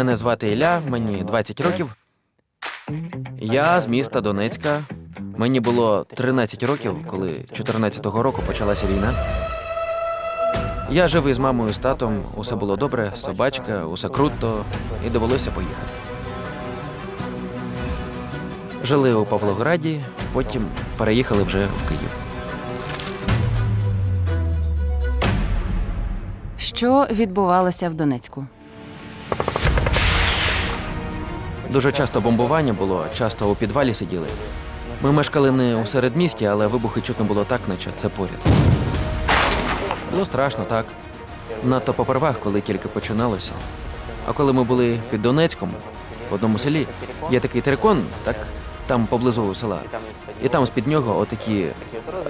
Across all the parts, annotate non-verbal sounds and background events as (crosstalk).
Мене звати Ілля, мені 20 років. Я з міста Донецька. Мені було 13 років, коли 14-го року почалася війна. Я жив із мамою з татом, усе було добре, собачка, усе круто, і довелося поїхати. Жили у Павлограді, потім переїхали вже в Київ. Що відбувалося в Донецьку? Дуже часто бомбування було, часто у підвалі сиділи. Ми мешкали не у середмісті, але вибухи чутно було так, наче це поряд. Було страшно, так. Надто попервах, коли тільки починалося. А коли ми були під Донецьком, в одному селі, є такий терикон, так, там поблизу села. І там з-під нього отакі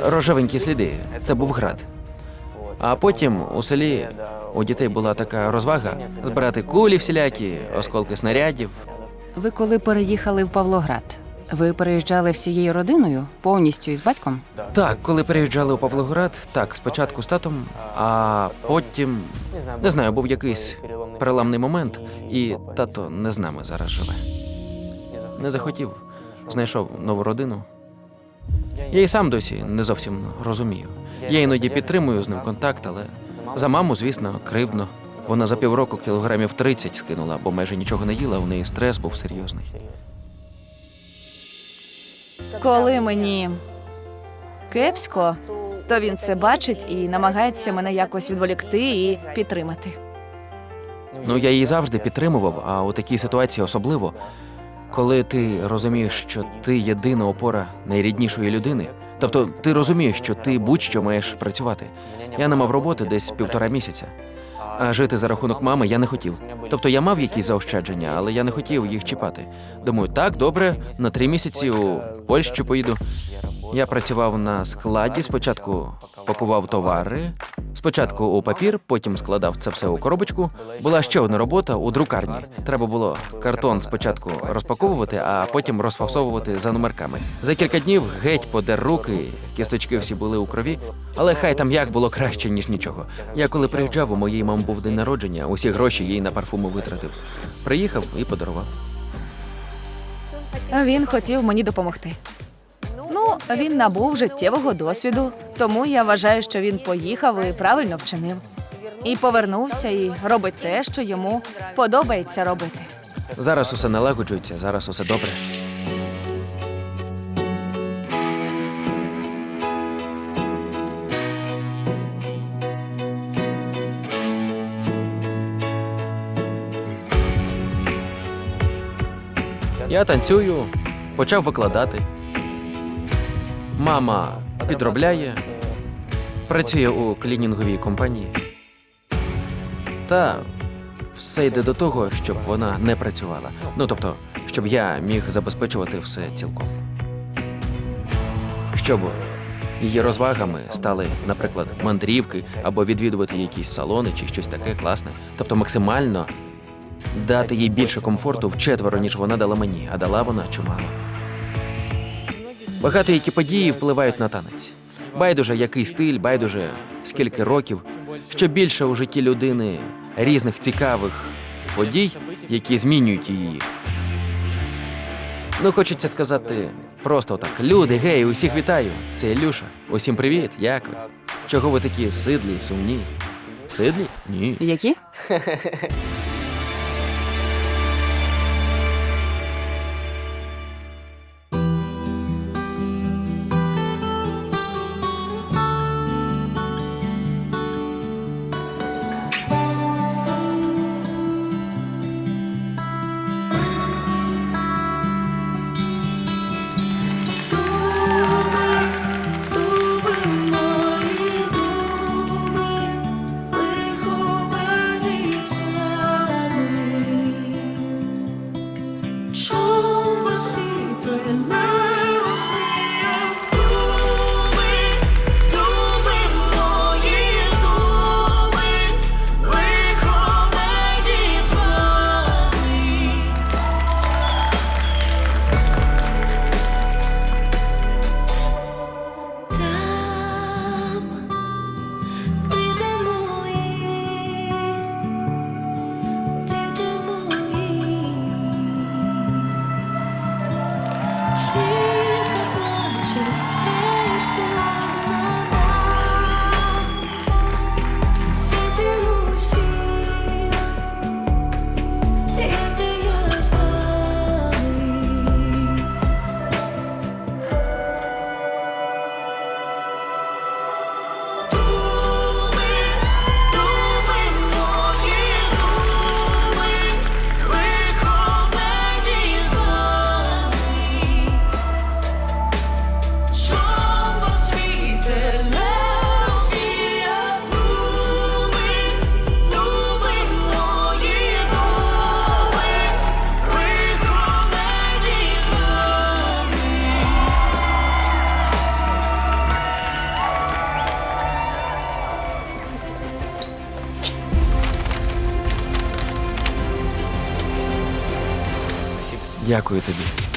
рожевенькі сліди. Це був град. А потім у селі у дітей була така розвага збирати кулі всілякі, осколки снарядів, Ви коли переїхали в Павлоград? Ви переїжджали всією родиною, повністю із батьком? Так, коли переїжджали у Павлоград, так, спочатку з татом, а потім не знаю, був якийсь переламний момент, і тато не з нами зараз живе. Не захотів, знайшов нову родину. Я і сам досі не зовсім розумію. Я іноді підтримую з ним контакт, але за маму, звісно, кривдно. Вона за півроку кілограмів 30 скинула, бо майже нічого не їла, у неї стрес був серйозний. Коли мені кепсько, то він це бачить і намагається мене якось відволікти і підтримати. Ну, я її завжди підтримував, а у такій ситуації особливо, коли ти розумієш, що ти єдина опора найріднішої людини. Тобто ти розумієш, що ти будь-що маєш працювати. Я не мав роботи десь півтора місяця. А жити за рахунок мами я не хотів. Тобто я мав якісь заощадження, але я не хотів їх чіпати. Думаю, так, добре, на три місяці у Польщу поїду. Я працював на складі. Спочатку пакував товари, спочатку у папір, потім складав це все у коробочку. Була ще одна робота у друкарні. Треба було картон спочатку розпаковувати, а потім розфасовувати за номерками. За кілька днів геть подер руки, кісточки всі були у крові, але хай там як було краще, ніж нічого. Я коли приїжджав, у моєї мами був день народження, усі гроші їй на парфуми витратив. Приїхав і подарував. Він хотів мені допомогти. Він набув життєвого досвіду, тому я вважаю, що він поїхав і правильно вчинив. І повернувся і робить те, що йому подобається робити. Зараз усе налагоджується, зараз усе добре. Я танцюю, почав викладати. Мама підробляє, працює у клінінговій компанії. Та все йде до того, щоб вона не працювала. Ну тобто, щоб я міг забезпечувати все цілком. Щоб її розвагами стали, наприклад, мандрівки або відвідувати якісь салони чи щось таке класне. Тобто максимально дати їй більше комфорту вчетверо, ніж вона дала мені, а дала вона чимало. Багато які події впливають на танець. Байдуже, який стиль, байдуже, скільки років. Що більше у житті людини різних цікавих подій, які змінюють її. Ну, хочеться сказати просто так: люди, гей, усіх вітаю. Це Ілюша. Усім привіт, як ви? Чого ви такі сидлі, сумні? Сидлі? Ні. Які? (laughs) Дякую тобі.